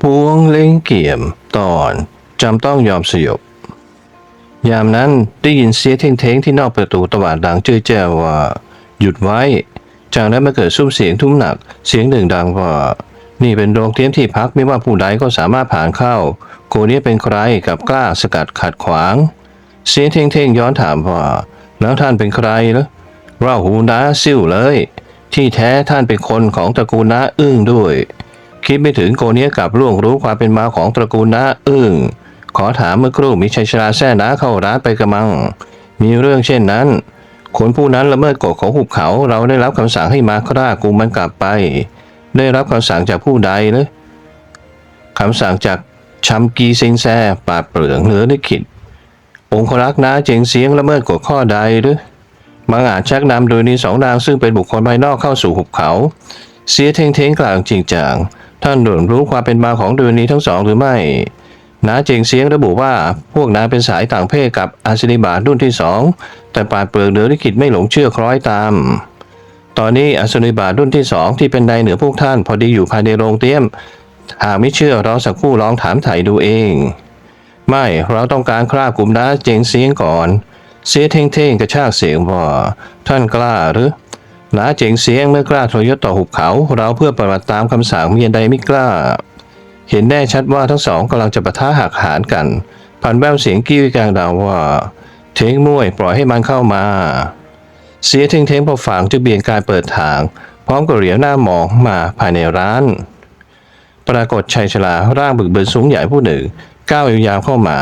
พวงเล่งเกี่ยมตอนจำต้องยอมสยบ ยามนั้นได้ยินเสียงเท้งๆที่นอกประตูตวาดดังเจ้อแจ้วว่า หยุดไว้ จากนั้นมาเกิดซุ้มเสียงทุ้มหนัก เสียงหนึ่งดังว่า นี่เป็นโรงเตรียมที่พักไม่ว่าผู้ใดก็สามารถผ่านเข้าโกนี้เป็นใครกับกล้าสกัดขัดขวาง เสียงเท่งๆย้อนถามว่า แล้วท่านเป็นใครเหรอเราหูน้าซิ่วเลย ที่แท้ท่านเป็นคนของตระกูลน้าอึ้งด้วย คิดไม่ถึงโกเนี้ยกลับล่วงรู้ความเป็นมาของตระกูลน้าอึ้งขอถามเมื่อครู่มีชัยชราแท้น้าเข้าร้านไปกระมัง มีเรื่องเช่นนั้นคนผู้นั้นละเมิดกฎของหุบเขาเราได้รับคำสั่งให้มาคร่ากลุ่มมันกลับไป ได้รับคำสั่งจากผู้ใดหรือคำสั่งจากชัมกีเซงแซปาดเปลืองเหลือลิขิตองครักษ์น้าเจงเสียงละเมิดกฎข้อใดหรือบางอาจชักนำโดยนี้สองนางซึ่งเป็นบุคคลภายนอกเข้าสู่หุบเขา เสียเทงเทงกลางจริงจัง ท่านด่วนรู้ความเป็นมาของเดือนนี้ทั้งสองหรือไม่น้าเจงเสียงระบุว่าพวกนางเป็นสายต่างเพศกับอาชินิบาตรุ่นที่สองแต่ปาดเปลืองเหนือลิขิตไม่หลงเชื่อคล้อยตาม ตอนนี้อาชินิบาตรุ่นที่สองที่เป็นนายเหนือพวกท่านพอดีอยู่ภายในโรงเตี้ยมหากไม่เชื่อเราสักครู่ลองถามไถ่ดูเอง ไม่เราต้องการคร่ากลุ่มน้าเจงเสียงก่อน เสียเท่งเท่งๆกระชากเสียงว่าท่านกล้าหรือ น้าเจงเสียงเมื่อกล้าทรยศต่อหุบเขา เราเพื่อปฏิบัติตามคำสั่งเมียใดไม่กล้า เห็นแน่ชัดว่าทั้งสองกำลังจะปะทะหักหานกัน พันแววเสียงกิ้วกลางดาวว่า เทงมวยปล่อยให้มันเข้ามา เสียเทงเท่งพอฝังจะเบี่ยงการเปิดทาง พร้อมกับเหลียวหน้ามองมาภายในร้าน ปรากฏชายชราร่างบึกบึนสูงใหญ่ผู้หนึ่งก้าวยาวเข้ามา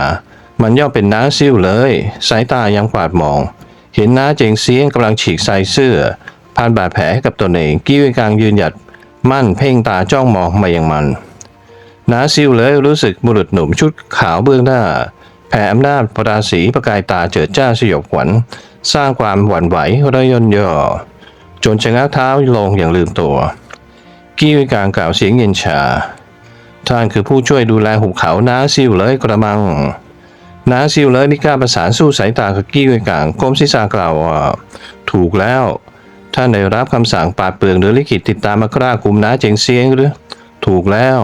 มันย่อเป็นน้าซิ่วเลย สายตายังกวาดมอง เห็นน้าเจงเซียงกำลังฉีกใส่เสื้อ ผ่านบาดแผลให้กับตนเอง กี้วิกลางยืนหยัดมั่นเพ่งตาจ้องมองมาอย่างมันน้าซิวเลยรู้สึกบุรุษหนุ่มชุดขาวเบื้องหน้า แผ่อำนาจประราศีประกายตาเจิดจ้าสยบขวัญ สร้างความหวั่นไหวระยนย่อ จนชะงักเท้าลงอย่างลืมตัว กี้วิกลางกล่าวเสียงเย็นชา ท่านคือผู้ช่วยดูแลหุบเขาน้าซิวเลยกระมังน้าซิวเลยไม่กล้าประสานสู้สายตากับกี้ว้กลางก้มศีรษะกล่าวว่าถูกแล้ว ท่านได้รับคำสั่งปาดเปลืองหรือลิขิตติดตามมากล้ากุมน้าเจงเซียงหรือ ถูกแล้ว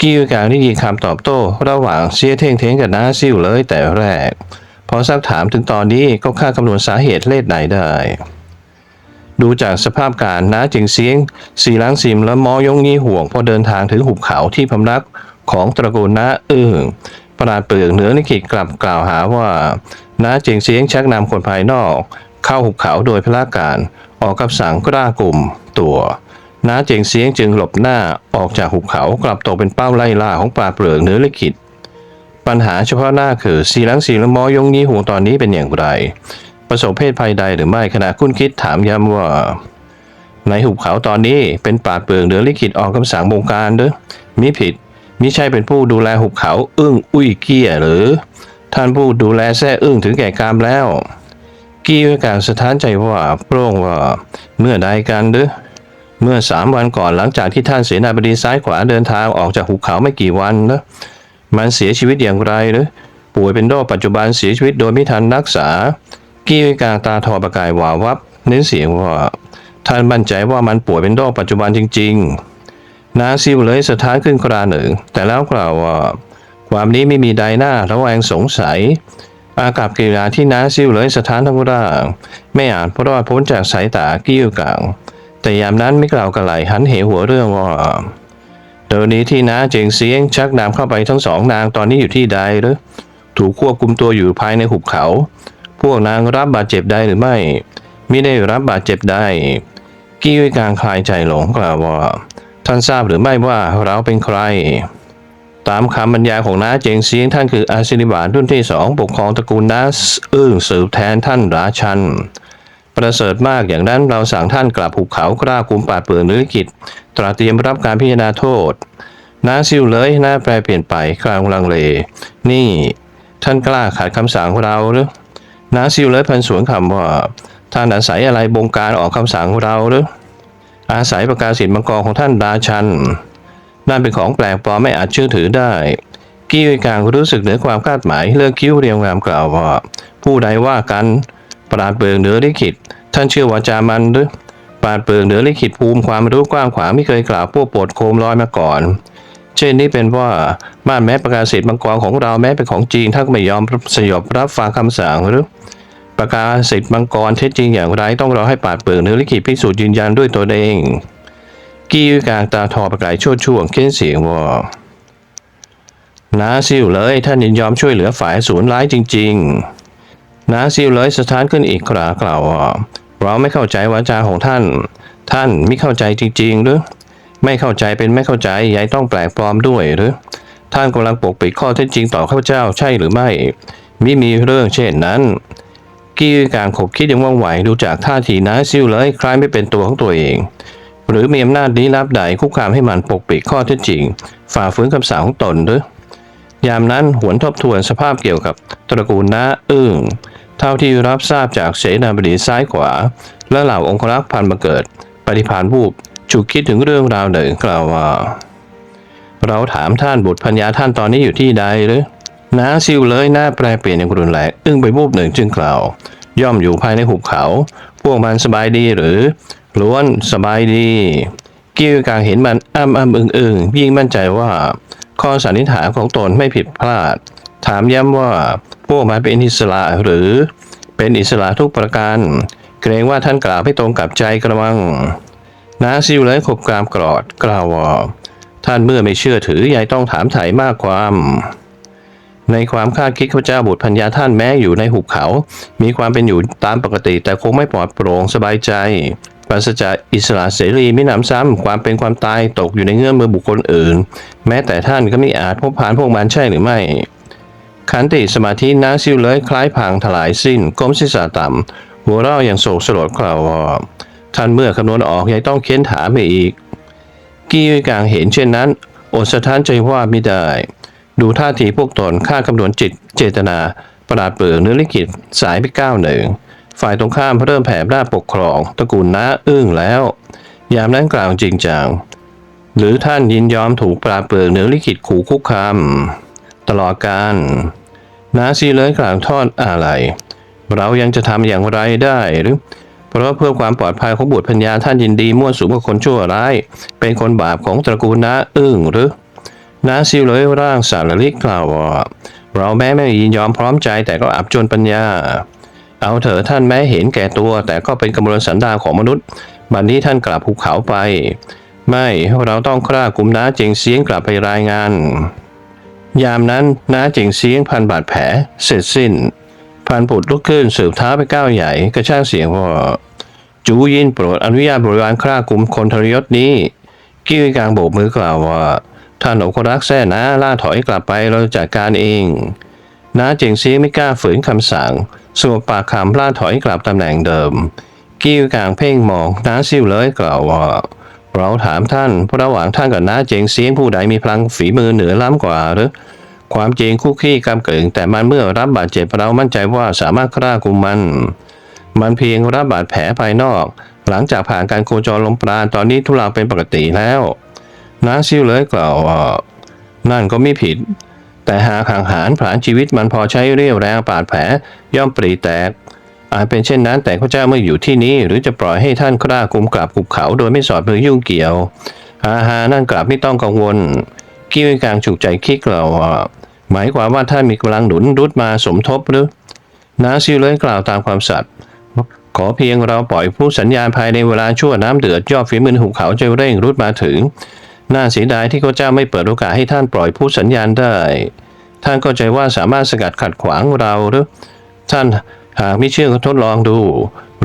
กี้ไว้กางได้ยินคำตอบโต้ ระหว่างเสียเท่งเท้งกับน้าซิ่วเลยแต่แรก พอซักถามถึงตอนนี้ก็ค่าคำนวณสาเหตุเลขไหนได้ ดูจากสภาพการน้าจิงเสียง สีล้างซิมและมอยงงี้ห่วง พอเดินทางถึงหุบเขาที่พำนักของตระกูลน้าอึ้งปราดเปลือกเหนือนิขิตกลับกล่าวหาว่าน้าจิงเสียงชักนำคนภายนอก เข้าหุบเขาโดยพละการ ออกกับสังกล้ากลุ่มตัวน้าเจงเสียงจึงหลบหน้าออกจากหุบเขากลับตกเป็นเป้าไล่ล่าของปลาเปลือกเนื้อลิขิตปัญหาเฉพาะหน้าคือสีล้างสีละมอยงงี้ห่วงตอนนี้เป็นอย่างไร ประสบเพศภัยใดหรือไม่ขณะคุ้นคิดถามย้ำว่า ในหุบเขาตอนนี้เป็นป่าดเปลืองเหลือลิขิตออกคำสั่งบงการหรือมิผิดมิใช่เป็นผู้ดูแลหุบเขา อึ้งอุ้ยเกี้ยหรือ ท่านผู้ดูแลแท้อึ้งถึงแก่กรรมแล้ว กี้วิการสถานใจว่าโปร่งว่าเมื่อใดกันหรือเมื่อสามวันก่อนหลังจากที่ท่านเสนาบดีซ้ายขวาเดินทางออกจากหุบเขาไม่กี่วันนะมันเสียชีวิตอย่างไรหรือป่วยเป็นโรคปัจจุบันเสียชีวิตโดยไม่ทันรักษา กี้วิการตาทอประกายวาววับ เน้นเสียงว่า ท่านมั่นใจว่ามันป่วยเป็นโรคปัจจุบันจริง ๆ นาซิวเลยสะท้านขึ้นคราหนึ่ง แต่แล้วกล่าวว่า ความนี้ไม่มีใดหน้าระแวงสงสัย อากับกิริยาที่นาซิวเลยสะท้านทั้งร่างไม่อาจรอดพ้นจากสายตากี้วกางแต่ยามนั้นไม่กล่าวกระไหลหันเหหัวเรื่องว่าเดี๋ยวนี้ที่น้าเจงเสียงชักนำเข้าไปทั้งสองนางตอนนี้อยู่ที่ใดหรือถูกควบคุมตัวอยู่ภายในหุบเขา พวกนางรับบาดเจ็บได้หรือไม่มิได้รับบาดเจ็บได้กี้วิการคลายใจหลงกล่าวว่าท่านทราบหรือไม่ว่าเราเป็นใคร ตามคำบรรยายของน้าเจงเซียงท่านคืออาศินิบาตรุ่นที่สองปกครองตระกูลน้าอึ้งสืบแทนท่านราชัน ประเสริฐมากอย่างนั้นเราสั่งท่านกลับภูเขากล้ากุมปาดเปลืองนิริกิจตราเตรียมรับการพิจารณาโทษน้าซิวเลยหน้าแปรเปลี่ยนไปกลางลังเล นี่ท่านกล้าขัดคำสั่งเราหรือน้าซิวเลยพันสวนคำว่าท่านอาศัยอะไรบงการออกคำสั่งเราหรืออาศัยประกาศสิทธิ์มังกรของท่านราชัน นั่นเป็นของแปลกปลอมไม่อาจเชื่อถือได้กี้วิกลางรู้สึกเหนือความคาดหมายเลือกคิ้วเรียงงามกล่าวว่า ผู้ใดว่ากันปราดเปลืองเหนือลิขิตท่านเชื่อว่าจามันหรือปราดเปลืองเหนือลิขิตภูมิความรู้กว้างขวางไม่เคยกล่าวพวกโปรดโคมลอยมาก่อน เช่นนี้เป็นว่าม่านแม้ประกาศสิทธิ์มังกรของเราแม้เป็นของจีนท่านก็ไม่ยอมสยบรับฟังคำสั่งหรือประกาศสิทธิ์มังกรเท็จจริงอย่างไรต้องรอให้ปาดเปลือกเนื้อลิขิตพิสูจน์ยืนยันด้วยตัวเอง กี้กลางตาทอประกายช่วช่วงเค้นเสียงว่าน้าซิวเลยท่านยินยอมช่วยเหลือฝ่ายศูนย์ร้ายจริง ๆน้าซิวเลยสถานขึ้นอีกครากล่าวว่าเราไม่เข้าใจวาจาของท่าน ท่านไม่เข้าใจจริง ๆ หรือ ไม่เข้าใจเป็นไม่เข้าใจยายต้องแปลกปลอมด้วยหรือ ท่านกำลังปกปิดข้อเท็จจริงต่อข้าพเจ้าใช่หรือไม่มิมีเรื่องเช่นนั้น กี้กลางขบคิดย่างว่องไวดูจากท่าทีน้าซิวเลยคล้ายไม่เป็นตัวของตัวเอง หรือมีอำนาจลี้ลับใดคุกคามให้มันปกปิดข้อเท็จจริง ฝ่าฝืนคำสั่งของตนหรือยามนั้นหวนทบทวนสภาพเกี่ยวกับตระกูลน้าอึ้งเท่าที่รับทราบจากเสนาบดีซ้ายขวา และเหล่าองครักษ์พันมาเกิด ปฏิพานวูบฉุกคิดถึงเรื่องราวหนึ่งกล่าวว่า เราถามท่านบุตรพัญญาท่านตอนนี้อยู่ที่ใดหรือน้าซิวเลยหน้าแปรเปลี่ยนอย่างรุนแรงอึ้งไปวูบหนึ่งจึงกล่าว ย่อมอยู่ภายในหุบเขา พวกมันสบายดีหรือ ล้วนสบายดีกิ้วกางเห็นมันอ้ำอ้ำอึงอึงยิ่งมั่นใจว่า ข้อสันนิษฐานของตนไม่ผิดพลาด ถามย้ำว่าพวกมันเป็นอิสระหรือ เป็นอิสระทุกประการ เกรงว่าท่านกล่าวไม่ตรงกับใจกระมังนาซิวเลยขบกรามกรอดกล่าวว่าท่านเมื่อไม่เชื่อถือยายต้องถามไถ่มากความ ในความคาดคิดข้าเจ้าบุตรพัญญาท่านแม้อยู่ในหุบเขา มีความเป็นอยู่ตามปกติแต่คงไม่ปลอดโปร่งสบายใจ ปราศจากอิสระเสรีมินำซ้ำความเป็นความตายตกอยู่ในเงื่อมมือบุคคลอื่น แม้แต่ท่านก็ไม่อาจพบผ่านพวกมันใช่หรือไม่ขันติสมาธินาซิวเลยคล้ายพังทลายสิ้นก้มศีรษะต่ำหัวเราะอย่างโศกสลดกล่าวว่าท่านเมื่อคำนวณออกยังต้องเค้นถามไปอีก กี้กลางเห็นเช่นนั้นอดสะท้านใจว่าไม่ได้ ดูท่าทีพวกตนค่าคำนวณจิตเจตนาประหลาดเปลือกเนื้อลิขิตสายไปก้าวหนึ่ง ฝ่ายตรงข้ามเริ่มแผ่หน้าปกครองตระกูลน้าอึ้งแล้ว ยามนั้นกล่าวจริงจัง หรือท่านยินยอมถูกปราเปลือกเหนือลิขิตขู่คุกคามตลอดการน้าซีเลยกล่าวทอดอะไร เรายังจะทำอย่างไรได้หรือ เพราะเพื่อความปลอดภัยของบุตรพัญญาท่านยินดีมั่วสุมกับคนชั่วร้าย เป็นคนบาปของตระกูลน้าอึ้งหรือน้าซิวเลยร่างสารลิกกล่าวว่าเราแม้ไม่ยินยอมพร้อมใจแต่ก็อับจนปัญญา เอาเถอะท่านแม้เห็นแก่ตัว แต่ก็เป็นกำมลสันดาของมนุษย์ บัดนนี้ท่านกลับภูเขาไป ไม่เราต้องคร่ากลุ่มน้าเจงเสียงกลับไปรายงาน ยามนั้นน้าเจงเสียงพันบาดแผลเสร็จสิ้น พันผุดลุกขึ้นสืบเท้าไปก้าวใหญ่กระช่ากเสียงว่าจูยินโปรดอนุญาตบริวารคร่ากลุ่มคนทรยศนี้ กิ้วกลางโบกมือกล่าวว่าท่านองครักษ์แซ่นะล่าถอยกลับไปเราจัดการเองน้าเจงเซียงไม่กล้าฝืนคำสั่ง สวมปากคำล่าถอยกลับตำแหน่งเดิม กิ้วกลางเพ่งมองน้าซิ่วเลยกล่าวว่า เราถามท่านระหว่างท่านกับน้าเจงเซียงผู้ใดมีพลังฝีมือเหนือล้ำกว่าหรือความจริงคู่ขี้กำเกิงแต่มันเมื่อรับบาดเจ็บเรามั่นใจว่าสามารถฆ่ากุมมัน มันเพียงรับบาดแผลภายนอก หลังจากผ่านการโคจรลมปราณตอนนี้ทุเลาเป็นปกติแล้วน้าซิ่วเลยกล่าวว่านั่นก็ไม่ผิด แต่หากห่างหารผลานชีวิตมันพอใช้เรี่ยวแรงปาดแผลย่อมปรีแตก อาจเป็นเช่นนั้นแต่ข้าเจ้าเมื่ออยู่ที่นี้ หรือจะปล่อยให้ท่านกล้าคุมกลับกุบเขาโดยไม่สอดมือยุ่งเกี่ยวอาหานั่นกลับไม่ต้องกังวลกิ้วกลางฉุกใจคิกล่าหมายความว่าท่านมีกำลังหนุนรุดมาสมทบหรือนาซิเลยกล่าวตามความสัตย์ขอเพียงเราปล่อยผู้สัญญาณภายในเวลาชั่วน้ำเดือดยอดฝีมือหุบเขาจะเร่งรุดมาถึง น่าเสียดายที่ข้าเจ้าไม่เปิดโอกาสให้ท่านปล่อยผู้สัญญาณได้ ท่านก็ใจว่าสามารถสกัดขัดขวางเราหรือ ท่านหากไม่เชื่อก็ทดลองดู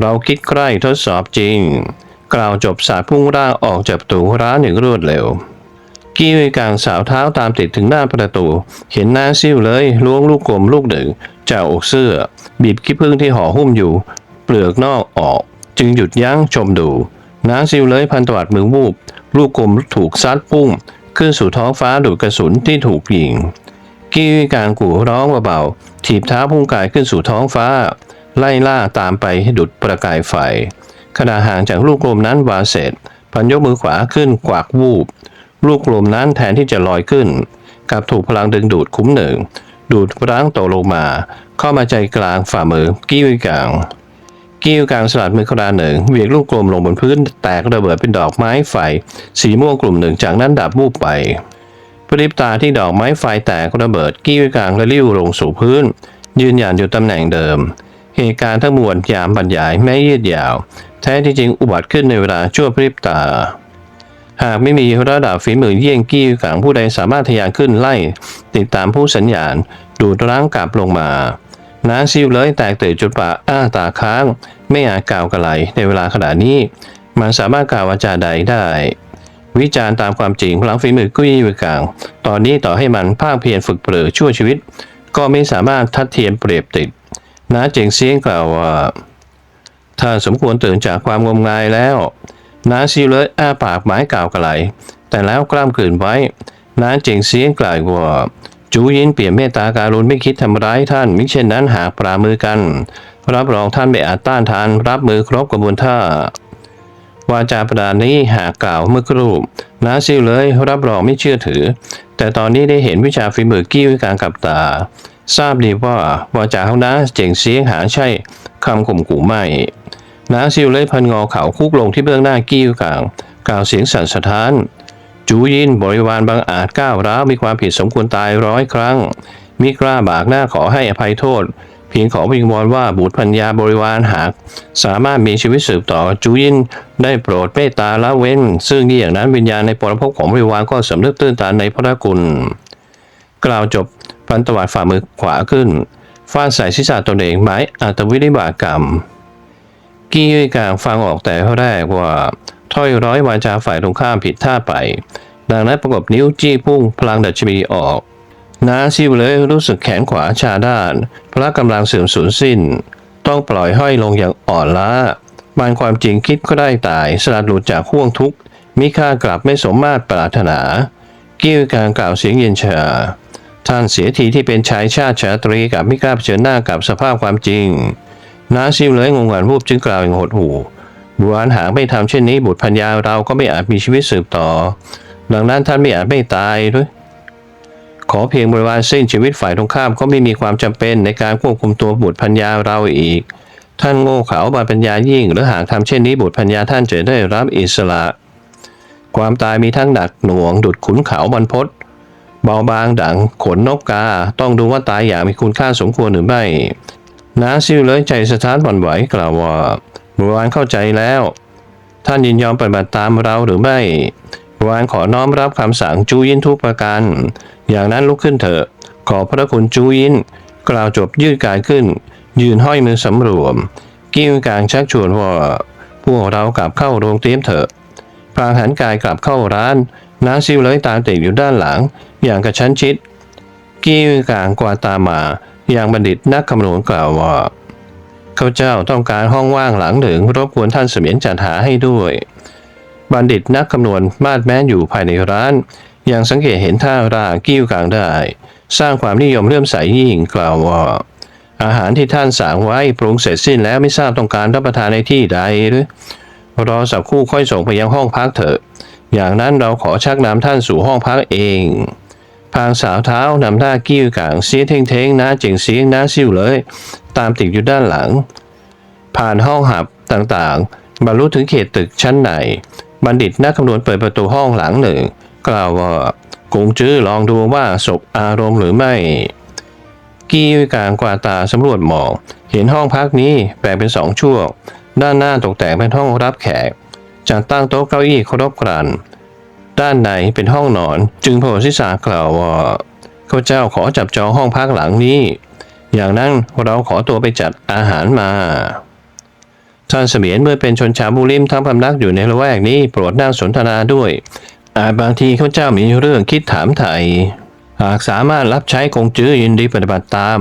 เราคิดใกล้ทดสอบจริง กล่าวจบสาพุ่งร่างออกจากประตูร้านอย่างรวดเร็ว กี้วกลางสาวเท้าตามติดถึงหน้าประตู เห็นหน้าซิ่วเลยล้วงลูกกลมลูกหนึ่งจากอกเสื้อ บีบขี้ผึ้งที่ห่อหุ้มอยู่ เปลือกนอกออก จึงหยุดยั้งชมดูน้าซิวเลยพันตวัดมือวูบ ลูกกลมถูกซัดปุ้งขึ้นสู่ท้องฟ้าดูดกระสุนที่ถูกยิงกี้วิกางกู่ร้องเบาๆถีบเท้าพุ่งกายขึ้นสู่ท้องฟ้า ไล่ล่าตามไปให้ดุดประกายไฟขณะห่างจากลูกกลมนั้นวาเสร็จพันยกมือขวาขึ้นกวากวูบ ลูกกลมนั้นแทนที่จะลอยขึ้นกลับถูกพลังดึงดูดคุ้มหนึ่ง ดูดร้างตกลงมา เข้ามาใจกลางฝ่ามือ กี้วิกาง กิ้วกลางสลัดมือคราหนึ่งเวียงลูกกลมลงบนพื้น แตกระเบิดเป็นดอกไม้ไฟ สีม่วงกลุ่มหนึ่งจากนั้นดับวูบไปพริบตาที่ดอกไม้ไฟแตกระเบิดกี้วกลางและลิ้วลงสู่พื้น ยืนยันอยู่ตำแหน่งเดิม เหตุการณ์ทั้งมวลยามบรรยายแม้ยืดยาว แท้ที่จริงอุบัติขึ้นในเวลาชั่วพริบตาหากไม่มีระดับฝีมือเยี่ยงกี้วกลางผู้ใดสามารถทะยานขึ้นไล่ ติดตามผู้สัญญาณ ดูดรั้งกลับลงมา น้าซิวเลยแตกตื่นจุดปากอ้าตาค้าง ไม่อาจกล่าวกระไหลในเวลาขณะนี้ มันสามารถกล่าววาจาใดได้ วิจารณ์ตามความจริงพลังฝีมือกุ้ยวิกลาง ตอนนี้ต่อให้มันภาคเพียรฝึกเปลือชั่วชีวิต ก็ไม่สามารถทัดเทียมเปรียบติดน้าเจงเซียงกล่าวว่าถ้านสมควรตื่นจากความงมงายแล้วน้าซิวเลยอ้าปากหมายกล่าวกระไหลแต่แล้วกล้ามกลืนไว้น้าเจงเซียงกล่าวว่า จูยินเปลี่ยนเมตตาการุณไม่คิดทำร้ายท่านมิเช่นนั้นหากปรามือกัน รับรองท่านไม่อาจต้านทาน รับมือครบกระบวนท่าวาจาประดานนี้หากกล่าวเมื่อกรูปน้าซิวเลยรับรองไม่เชื่อถือ แต่ตอนนี้ได้เห็นวิชาฝีมือกี้วิการกับตา ทราบดีว่าวาจาของน้าเจ๋งเสียงหาใช่คำข่มขู่ไม่น้าซิวเลยพันงอเข่าคุกลงที่เบื้องหน้ากี้วิกางกล่าวเสียงสั่นสะท้าน จูยินบริวารบางอาจก้าวร้าวมีความผิดสมควรตายร้อยครั้ง มิกล้าบากหน้าขอให้อภัยโทษ เพียงขอวิงวอนว่าบุตรพัญญาบริวารหาก สามารถมีชีวิตสืบต่อจูยินได้โปรดเมตตาละเว้น ซึ่งนี่อย่างนั้นวิญญาณในปรภพของบริวารก็สำนึกตื้นตันในพระคุณ กล่าวจบพันตวัดฝ่ามือขวาขึ้นฟาดใส่ศีรษะตนเองหมายอัตวิริบากรรม กี้ยุยกลางฟังออกแต่แรกว่า ถ้อยร้อยวาจาฝ่ายตรงข้ามผิดท่าไป ดังนั้นประกบนิ้วจี้พุ่งพลังดัชมีออกน้าซิวเลยรู้สึกแขนขวาชาด้าน พละกำลังเสื่อมสูญสิ้น ต้องปล่อยห้อยลงอย่างอ่อนล้ามันความจริงคิดก็ได้ตายสลัดหลุดจากห่วงทุกข์มิค่ากลับไม่สมมาตรปรารถนา กิ้วกลางกล่าวเสียงเย็นชา ท่านเสียทีที่เป็นชายชาติชาตรีกับไม่กล้าเผชิญหน้ากับสภาพความจริง น้าซิวเลยงงงันวูบจึงกล่าวอย่างหดหู่ บุรานหากไม่ทำเช่นนี้บุตรพัญญาเราก็ไม่อาจมีชีวิตสืบต่อ ดังนั้นท่านไม่อาจไม่ตายด้วยขอเพียงบริวารสิ้นชีวิตฝ่ายตรงข้ามก็ไม่มีความจำเป็นในการควบคุมตัวบุตรพัญญาเราอีก ท่านโง่เขลาบาปัญญายิ่ง หรือหากทำเช่นนี้บุตรพัญญาท่านจะได้รับอิสระ ความตายมีทั้งหนักหน่วง ดุดขุนเขาบรรพศเบาบางดังขนนกกา ต้องดูว่าตายอย่างมีคุณค่าสมควรหรือไม่น้าซิวเลยใจสะท้านหวั่นไหวกล่าวว่า บริวารเข้าใจแล้ว ท่านยินยอมปฏิบัติตามเราหรือไม่บริวารขอน้อมรับคำสั่งจูยินทุกประการ อย่างนั้นลุกขึ้นเถอะ ขอพระคุณจูยิน กล่าวจบยืดกายขึ้น ยืนห้อยมือสำรวม กิ้วกลางชักชวนว่าพวกเรากลับเข้าโรงเตรียมเถอะพลางหันกายกลับเข้าร้านน้าซิวเลยตามติดอยู่ด้านหลัง อย่างกระชั้นชิดกิ้วกลางกวาดตามมา อย่างบัณฑิตนักคำนวณกล่าวว่า ข้าเจ้าต้องการห้องว่างหลังหนึ่งรบกวนท่านเสมียนจัดหาให้ด้วย บัณฑิตนักคำนวณมาดแม้นอยู่ภายในร้าน ยังสังเกตเห็นท่าร่ากิ้วกลางได้ สร้างความนิยมเลื่อมใสยิ่งกล่าวว่า อาหารที่ท่านสั่งไว้ปรุงเสร็จสิ้นแล้วไม่ทราบต้องการรับประทานในที่ใดหรือรอสักครู่ค่อยส่งไปยังห้องพักเถอะ อย่างนั้นเราขอชักนำท่านสู่ห้องพักเอง พางสาวเท้านำหน้ากิ้วกลางเสียเท่งเทงน้าเจ๋งเสียงน้าซิ่วเลย ตามติดอยู่ด้านหลัง ผ่านห้องหับต่างๆ บรรลุถึงเขตตึกชั้นในบัณฑิตนักคำนวณเปิดประตูห้องหลังหนึ่ง กล่าวว่ากงจื้อลองดูว่าศพอารมณ์หรือไม่ กี้วิกลางกวาตาสำรวจหมอง เห็นห้องพักนี้แบ่งเป็นสองช่วง ด้านหน้าตกแต่งเป็นห้องรับแขกจัดตั้งโต๊ะเก้าอี้ครบครัน ด้านในเป็นห้องนอน จึงโผล่ศีรษะกล่าวว่าข้าเจ้าขอจับจองห้องพักหลังนี้ อย่างนั้นเราขอตัวไปจัดอาหารมาท่านเสมียนเมื่อเป็นชนชาวบุริมทั้งพำนักอยู่ในละแวกนี้โปรดนั่งสนทนาด้วย อาจบางทีข้าเจ้ามีเรื่องคิดถามไทยหากสามารถรับใช้คงจื้อยินดีปฏิบัติตาม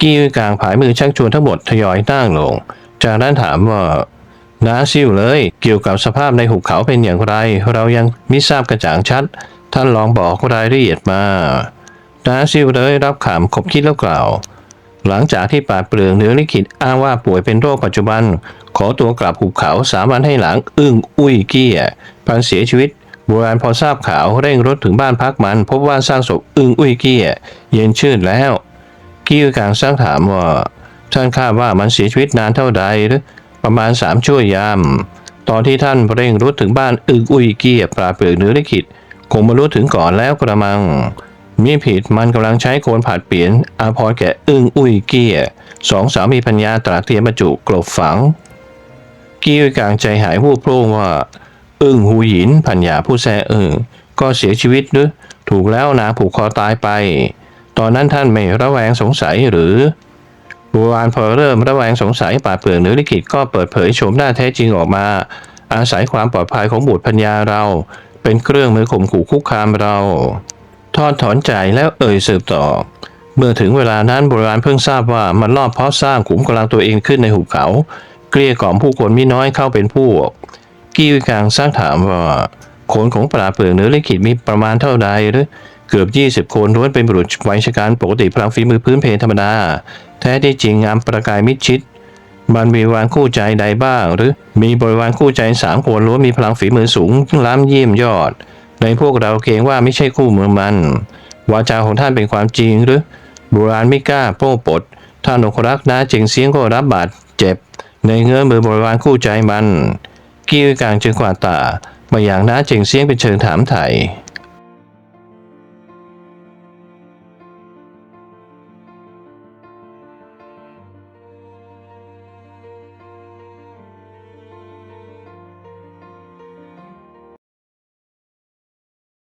กี้กลางผายมือชักชวนทั้งหมดทยอยนั่งลง จากนั้นถามว่า นาซิ่วเลย เกี่ยวกับสภาพในหุบเขาเป็นอย่างไร เรายังไมิทราบกระจ่างชัด ท่านลองบอกรายละเอียดมานาซิ่วเลยรับขำขบคิดแล้วกล่าว หลังจากที่ปราดเปลืองเหนือลิขิตอ้างว่าป่วยเป็นโรคปัจจุบัน ขอตัวกลับหุบเขาสามวันให้หลัง อึ้งอุ้ยเกี้ยพันเสียชีวิตโบราณพอทราบข่าวเร่งรถถึงบ้านพักมัน พบว่าสร้างศพอึ้งอุ้ยเกี้ยเย็นชื่นแล้ว กี้กลางสร้างถามว่า ท่านคาดว่ามันเสียชีวิตนานเท่าใดหรือ ประมาณสามชั่วยาม ตอนที่ท่านเร่งรุดถึงบ้านอึงอุยเกียปลาเปลือกเนื้อลิขิตคงมารู้ถึงก่อนแล้วกระมัง มีผิดมันกำลังใช้โคนผัดเปลี่ยนอาพรแก่อึ้งอุ้ยเกียสองสามีพัญญาตราเตรียมบรรจุกลบฝัง กี้กลางใจหายผู้โพร่งว่า อึ้งหูหยินพัญญาผู้แซ่อึ้งก็เสียชีวิตหรือถูกแล้วนางผูกคอตายไป ตอนนั้นท่านไม่ระแวงสงสัยหรือ บัววานพอเริ่มระแวงสงสัยป่าเปลือกเนื้อลิขิตก็เปิดเผยโฉมหน้าแท้จริงออกมา อาศัยความปลอดภัยของบุตรพัญญาเรา เป็นเครื่องมือข่มขู่คุกคามเรา ทอดถอนใจแล้วเอ่ยสืบต่อ เมื่อถึงเวลานั้นโบราณเพิ่งทราบว่ามันลอบเพาะสร้างขุมกำลังตัวเองขึ้นในหุบเขา เกลี้ยกล่อมผู้คนมิน้อยเข้าเป็นผู้กี้วิกางสร้างถามว่าโขนของปลาเปลือกเนื้อลิขิตมีประมาณเท่าใดหรือเกือบ 20 คนล้วนเป็นบุรุษวัยชการปกติพลังฝีมือพื้นเพธรรมดา แท้ที่จริงงามประกายมิดชิดมันมีวานคู่ใจใดบ้าง หรือมีบริวารคู่ใจสามคนล้วนมีพลังฝีมือสูงล้ำเยี่ยมยอด ในพวกเราเกรงว่าไม่ใช่คู่มือมัน วาจาของท่านเป็นความจริงหรือโบราณไม่กล้าโป้ปดท่านองครักษ์นะจึงเสียงก็รับบาดเจ็บ ในเงื้อมือบริวารคู่ใจมันกี้กลางจึงกว่าตามาอย่างน้าเจงเสียงเป็นเชิงถามไถ่